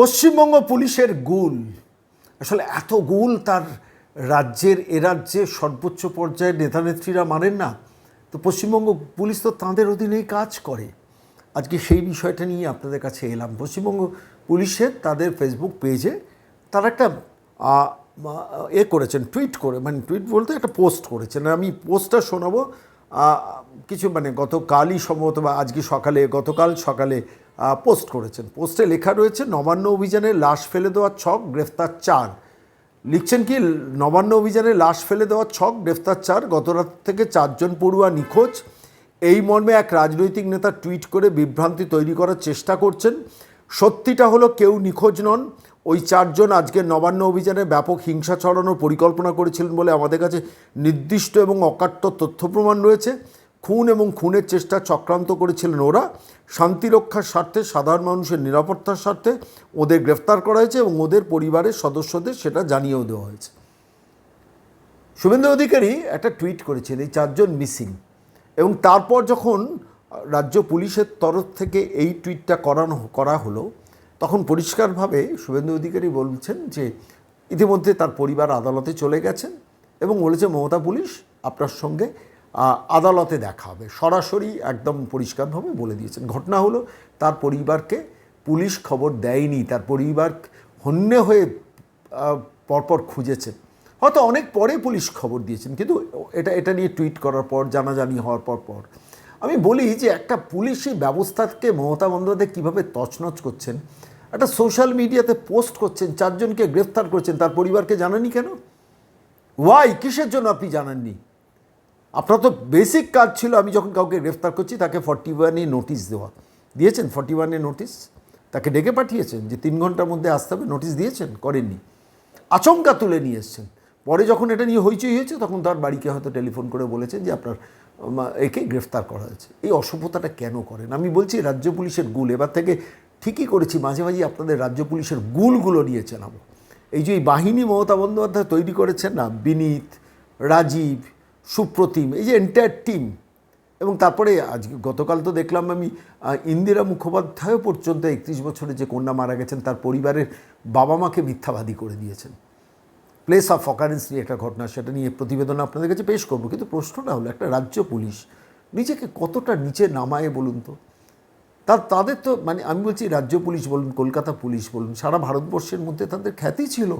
পশ্চিমবঙ্গ পুলিশের গুল আসলে এত গুল তার রাজ্যের, এ রাজ্যে সর্বোচ্চ পর্যায়ের নেতানেত্রীরা মানেন না। তো পশ্চিমবঙ্গ পুলিশ তো তাঁদের অধীনেই কাজ করে। আজকে সেই বিষয়টা নিয়ে আপনাদের কাছে এলাম। পশ্চিমবঙ্গ পুলিশের তাদের ফেসবুক পেজে তারা একটা এ করেছেন টুইট করে মানে টুইট বলতে একটা পোস্ট করেছেন। আমি পোস্টটা শোনাবো কিছু মানে গতকালই সম্ভবত বা আজকে সকালে, গতকাল সকালে পোস্ট করেছেন। পোস্টে লেখা রয়েছে, নবান্ন অভিযানে লাশ ফেলে দেওয়ার ছক, গ্রেফতার চার। লিখছেন কি, নবান্ন অভিযানে লাশ ফেলে দেওয়ার ছক, গ্রেফতার চার। গতরাত থেকে চারজন পড়ুয়া নিখোঁজ। এই মর্মে এক রাজনৈতিক নেতা টুইট করে বিভ্রান্তি তৈরি করার চেষ্টা করছেন। সত্যিটা হলো কেউ নিখোঁজ নন। ওই চারজন আজকে নবান্ন অভিযানে ব্যাপক হিংসা ছড়ানোর পরিকল্পনা করেছিলেন বলে আমাদের কাছে নির্দিষ্ট এবং অকাট্য তথ্য প্রমাণ রয়েছে। খুন এবং খুনের চেষ্টা চক্রান্ত করেছিলেন ওরা। শান্তিরক্ষার স্বার্থে, সাধারণ মানুষের নিরাপত্তার স্বার্থে ওদের গ্রেফতার করা হয়েছে এবং ওদের পরিবারের সদস্যদের সেটা জানিয়েও দেওয়া হয়েছে। শুভেন্দু অধিকারী একটা টুইট করেছেন, এই চারজন মিসিং। এবং তারপর যখন রাজ্য পুলিশের তরফ থেকে এই টুইটটা করানো, করা হলো, তখন পরিষ্কারভাবে শুভেন্দু অধিকারী বলছেন যে, ইতিমধ্যে তার পরিবার আদালতে চলে গেছেন এবং বলেছে, মমতা পুলিশ আপনার সঙ্গে আদালতে দেখা হবে। সরাসরি একদম পরিষ্কারভাবে বলে দিয়েছেন। ঘটনা হলো, তার পরিবারকে পুলিশ খবর দেয়নি। তার পরিবার হন্যে হয়ে পরপর খুঁজেছে। হয়তো অনেক পরে পুলিশ খবর দিয়েছেন, কিন্তু এটা এটা নিয়ে টুইট করার পর, জানাজানি হওয়ার পর পর। আমি বলি যে একটা পুলিশি ব্যবস্থাকে মমতা বন্দ্যোপাধ্যায় কীভাবে তছনছ করছেন, একটা সোশ্যাল মিডিয়াতে পোস্ট করছেন, চারজনকে গ্রেফতার করছেন, তার পরিবারকে জানানি কেন? ওয়াই কিসের জন্য আপনি জানাননি? আপনার তো বেসিক কাজ ছিল, আমি যখন কাউকে গ্রেফতার করছি, তাকে ফর্টি ওয়ানে নোটিশ দেওয়া। দিয়েছেন ফর্টি ওয়ানে নোটিশ তাকে ডেকে পাঠিয়েছেন যে তিন ঘণ্টার মধ্যে আসতে হবে নোটিশ দিয়েছেন? করেননি। আচমকা তুলে নিয়ে এসছেন। পরে যখন এটা নিয়ে হইচই হয়েছে, তখন তার বাড়িকে হয়তো টেলিফোন করে বলেছেন যে আপনার একে গ্রেফতার করা হয়েছে। এই অসভ্যতাটা কেন করেন? আমি বলছি, রাজ্য পুলিশের গুল। এবার থেকে ঠিকই করেছি, মাঝে মাঝে আপনাদের রাজ্য পুলিশের গুলগুলো নিয়ে চালাবো এই যে এই বাহিনী মমতা বন্দ্যোপাধ্যায় তৈরি করেছেন না, বিনীত, রাজীব সুপ্রতিম, এই যে এন্টায়ার টিম এবং তারপরে আজকে গতকাল তো দেখলাম আমি ইন্দিরা মুখোপাধ্যায় পর্যন্ত একত্রিশ বছরে যে কন্যা মারা গেছেন, তার পরিবারের বাবা মাকে মিথ্যাবাদী করে দিয়েছেন। প্লেস অফ অকারেন্স নিয়ে একটা ঘটনা, সেটা নিয়ে প্রতিবেদন আপনাদের কাছে পেশ করব। কিন্তু প্রশ্নটা হলো, একটা রাজ্য পুলিশ নিজেকে কতটা নিচে নামায় বলুন তো? তার তাদের তো মানে আমি বলছি রাজ্য পুলিশ বলুন, কলকাতা পুলিশ বলুন, সারা ভারতবর্ষের মধ্যে তাদের খ্যাতি ছিল।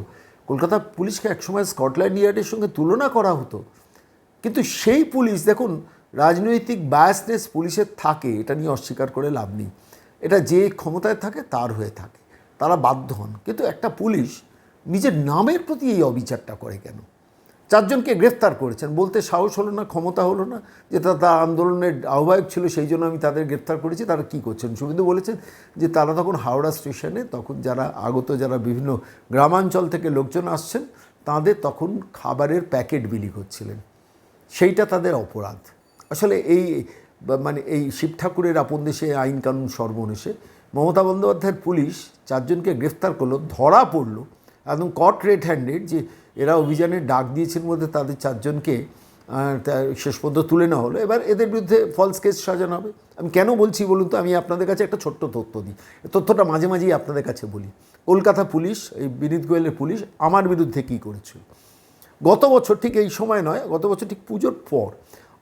কলকাতা পুলিশকে একসময় স্কটল্যান্ড ইয়ার্ডের সঙ্গে তুলনা করা হতো। কিন্তু সেই পুলিশ, দেখুন, রাজনৈতিক বায়াসনেস পুলিশের থাকে, এটা নিয়ে অস্বীকার করে লাভ নেই। এটা যে ক্ষমতায় থাকে, তার হয়ে থাকে। তারা বাধ্য হন। কিন্তু একটা পুলিশ নিজের নামের প্রতি এই অবিচারটা করে কেন? চারজনকে গ্রেফতার করেছেন। বলতে সাহস হলো না, ক্ষমতা হলো না, যে তার আন্দোলনের আহ্বায়ক ছিল, সেই জন্য আমি তাদের গ্রেফতার করেছি। তারা কী করছেন? শুভেন্দু বলেছেন যে তারা তখন হাওড়া স্টেশনে, তখন যারা আগত, যারা বিভিন্ন গ্রামাঞ্চল থেকে লোকজন আসছেন, তাদের তখন খাবারের প্যাকেট বিলি করছিলেন। সেইটা তাদের অপরাধ। আসলে এই মানে এই শিব ঠাকুরের আপন দেশে আইন কানুন সর্বনেশে মমতা বন্দ্যোপাধ্যায়ের পুলিশ চারজনকে গ্রেফতার করল, ধরা পড়ল, একদম কট রেড হ্যান্ডেড যে এরা অভিযানে ডাক দিয়েছেন মধ্যে তাদের চারজনকে শেষ পর্যন্ত তুলে নেওয়া হলো। এবার এদের বিরুদ্ধে ফলস কেস সাজানো হবে। আমি কেন বলছি বলুন তো? আমি আপনাদের কাছে একটা ছোট্ট তথ্য দিই। তথ্যটা মাঝে মাঝেই আপনাদের কাছে বলি। কলকাতা পুলিশ, এই বিনীত গোয়েলের পুলিশ আমার বিরুদ্ধে কী করেছিল? গত বছর ঠিক এই সময় নয়, গত বছর ঠিক পুজোর পর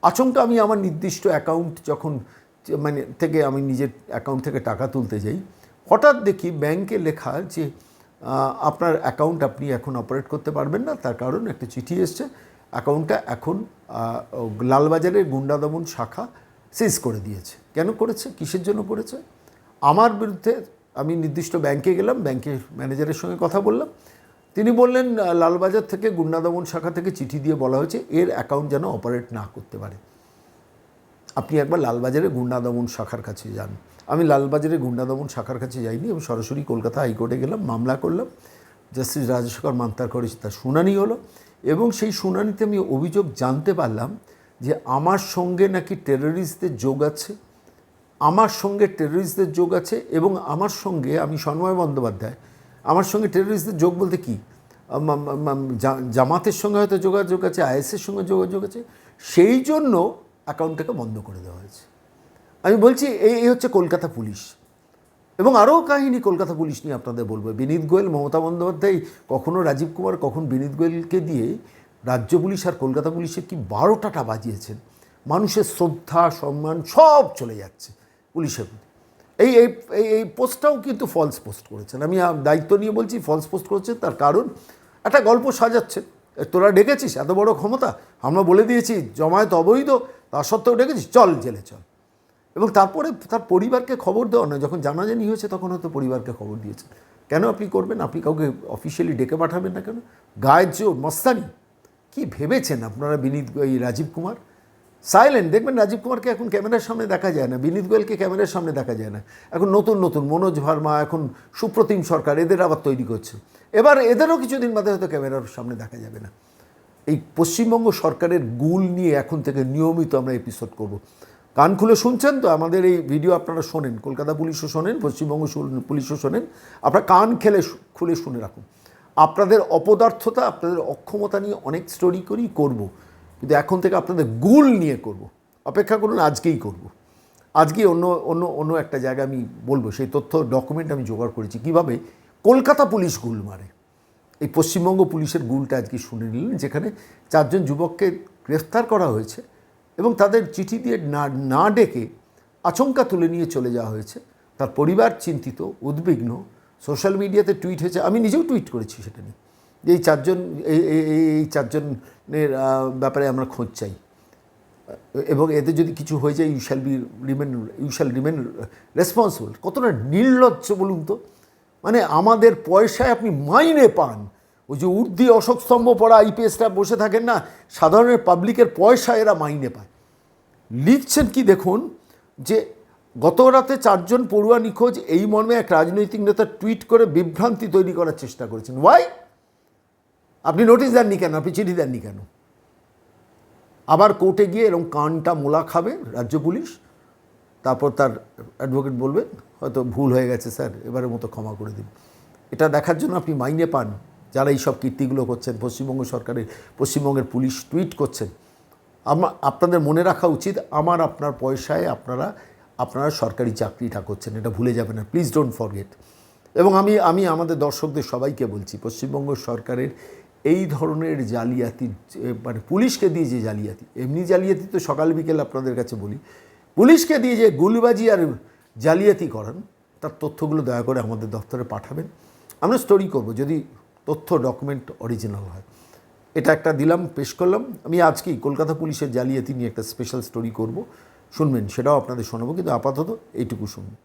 আচমকা আমি আমার নির্দিষ্ট অ্যাকাউন্ট যখন মানে থেকে আমি নিজের অ্যাকাউন্ট থেকে টাকা তুলতে যাই, হঠাৎ দেখি ব্যাংকে লেখা যে আপনার অ্যাকাউন্ট আপনি এখন অপারেট করতে পারবেন না, তার কারণ একটা চিঠি এসছে অ্যাকাউন্টটা এখন লালবাজারের গুন্ডা দমন শাখা সিজ করে দিয়েছে। কেন করেছে? কিসের জন্য করেছে? আমার বিরুদ্ধে আমি নির্দিষ্ট ব্যাংকে গেলাম, ব্যাংকের ম্যানেজারের সঙ্গে কথা বললাম তিনি বললেন, লালবাজার থেকে গুন্ডা দমন শাখা থেকে চিঠি দিয়ে বলা হয়েছে, এর অ্যাকাউন্ট যেন অপারেট না করতে পারে। আপনি একবার লালবাজারে গুন্ডা দমন শাখার কাছে যান। আমি লালবাজারে গুন্ডা দমন শাখার কাছে যাইনি, আমি সরাসরি কলকাতা হাইকোর্টে গেলাম, মামলা করলাম। জাস্টিস রাজশেখর মান্তার করে তার শুনানি হলো এবং সেই শুনানিতে আমি অভিযোগ জানতে পারলাম যে আমার সঙ্গে নাকি টেররিস্টদের যোগ আছে, আমার সঙ্গে টেররিস্টদের যোগ আছে এবং আমার সঙ্গে আমি সন্ময় বন্দ্যোপাধ্যায় আমার সঙ্গে টেররিস্টদের যোগ বলতে কি? জামাতের সঙ্গে হয়তো যোগাযোগ আছে, আইএসের সঙ্গে যোগাযোগ আছে, সেই জন্য অ্যাকাউন্টটাকে বন্ধ করে দেওয়া হয়েছে। আমি বলছি, এই এই হচ্ছে কলকাতা পুলিশ। এবং আরও কাহিনী কলকাতা পুলিশ নিয়ে আপনাদের বলব। বিনীত গোয়েল, মমতা বন্দ্যোপাধ্যায়, কখনো রাজীব কুমার, কখন বিনীত গোয়েলকে দিয়ে রাজ্য পুলিশ আর কলকাতা পুলিশের কি বারোটাটা বাজিয়েছেন? মানুষের শ্রদ্ধা, সম্মান সব চলে যাচ্ছে পুলিশের প্রতি। এই এই, এই- পোস্টটাও কিন্তু ফলস পোস্ট করেছেন। আমি দায়িত্ব নিয়ে বলছি ফলস পোস্ট করেছেন তার কারণ একটা গল্প সাজাচ্ছে। তোরা ডেকেছিস, এত বড় ক্ষমতা, আমরা বলে দিয়েছি, জমায়েত অবৈধ তা সত্ত্বেও ডেকেছিস, চল জেলে চল। এবং তারপরে তার পরিবারকে খবর দেওয়া নয়, যখন জানাজানি হয়েছে, তখন হয়তো পরিবারকে খবর দিয়েছেন। কেন আপনি করবেন? আপনি কাউকে অফিসিয়ালি ডেকে পাঠাবেন না কেন? গায়ের জোর, মস্তানি। কী ভেবেছেন আপনারা বিনীত, এই রাজীব কুমার? সাইলেন্ট দেখবেন রাজীব কুমারকে এখন ক্যামেরার সামনে দেখা যায় না, বিনীত গোয়েলকে ক্যামেরার সামনে দেখা যায় না। এখন নতুন নতুন, মনোজ ভার্মা, এখন সুপ্রতিম সরকার, এদের আবার তৈরি করছে। এবার এদেরও কিছুদিন বাদে হয়তো ক্যামেরার সামনে দেখা যাবে না। এই পশ্চিমবঙ্গ সরকারের গুল নিয়ে এখন থেকে নিয়মিত আমরা এপিসোড করব। কান খুলে শুনছেন তো? আমাদের এই ভিডিও আপনারা শোনেন, কলকাতা পুলিশও শোনেন, পশ্চিমবঙ্গ পুলিশও শোনেন। আপনারা কান খেলে খুলে শুনে রাখুন। আপনাদের অপদার্থতা, আপনাদের অক্ষমতা নিয়ে অনেক স্টোরি করি, করব। কিন্তু এখন থেকে আপনাদের গুল নিয়ে করব। অপেক্ষা করুন, আজকেই করব। আজকে অন্য অন্য অন্য একটা জায়গা আমি বলব, সেই তথ্য ডকুমেন্ট আমি জোগাড় করেছি। কীভাবে? কলকাতা পুলিশ গুল মারে। এই পশ্চিমবঙ্গ পুলিশের গুলটা আজকে শুনে নিলেন, যেখানে চারজন যুবককে গ্রেফতার করা হয়েছে এবং তাদের চিঠি দিয়ে না না ডেকে আচমকা তুলে নিয়ে চলে যাওয়া হয়েছে। তার পরিবার চিন্তিত, উদ্বিগ্ন সোশ্যাল মিডিয়াতে টুইট হয়েছে। আমি নিজেও টুইট করেছি সেটা নিয়ে। এই চারজন, এই, এই- ব্যাপারে আমরা খোঁজ চাই। এবং এতে যদি কিছু হয়ে যায় you shall be remain you shall remain responsible কতটা নির্লজ্জ বলুন তো? মানে আমাদের পয়সায় আপনি মাইনে পান। ওই যে উর্দি অশোক স্তম্ভ পড়া আইপিএসটা বসে থাকেন না, সাধারণের পাবলিকের পয়সা এরা মাইনে পায়। লিখছেন কি দেখুন, যে গত রাতে চারজন পড়ুয়া নিখোঁজ, এই মর্মে এক রাজনৈতিক নেতা টুইট করে বিভ্রান্তি তৈরি করার চেষ্টা করেছেন। ওয়াই আপনি নোটিশ দেননি কেন? আপনি চিঠি দেননি কেন? আবার কোর্টে গিয়ে এরকম কানটা মোলা খাবে রাজ্য পুলিশ, তারপর তার অ্যাডভোকেট বলবেন হয়তো ভুল হয়ে গেছে স্যার এবারের মতো ক্ষমা করে দিন। এটা দেখার জন্য আপনি মাইনে পান। যারা এই সব কীর্তিগুলো করছেন, পশ্চিমবঙ্গ সরকারের, পশ্চিমবঙ্গের পুলিশ টুইট করছেন আমার আপনাদের মনে রাখা উচিত, আমার আপনার পয়সায় আপনারা আপনারা সরকারি চাকরিটা করছেন, এটা ভুলে যাবেন না। প্লিজ ডোন্ট ফরগেট এবং আমি আমি আমাদের দর্শকদের সবাইকে বলছি, পশ্চিমবঙ্গ সরকারের এই ধরনের জালিয়াতি মানে পুলিশকে দিয়ে যে জালিয়াতি, এমনি জালিয়াতি তো সকাল বিকেল আপনাদের কাছে বলি, পুলিশকে দিয়ে যে গুলবাজি আর জালিয়াতি করান, তার তথ্যগুলো দয়া করে আমাদের দপ্তরে পাঠাবেন। আমরা স্টোরি করব, যদি তথ্য ডকুমেন্ট অরিজিনাল হয়। এটা একটা দিলাম, পেশ করলাম। আমি আজকেই কলকাতা পুলিশের জালিয়াতি নিয়ে একটা স্পেশাল স্টোরি করব। শুনবেন, সেটাও আপনাদের শোনাবো, কিন্তু আপাতত এইটুকু শুনুন।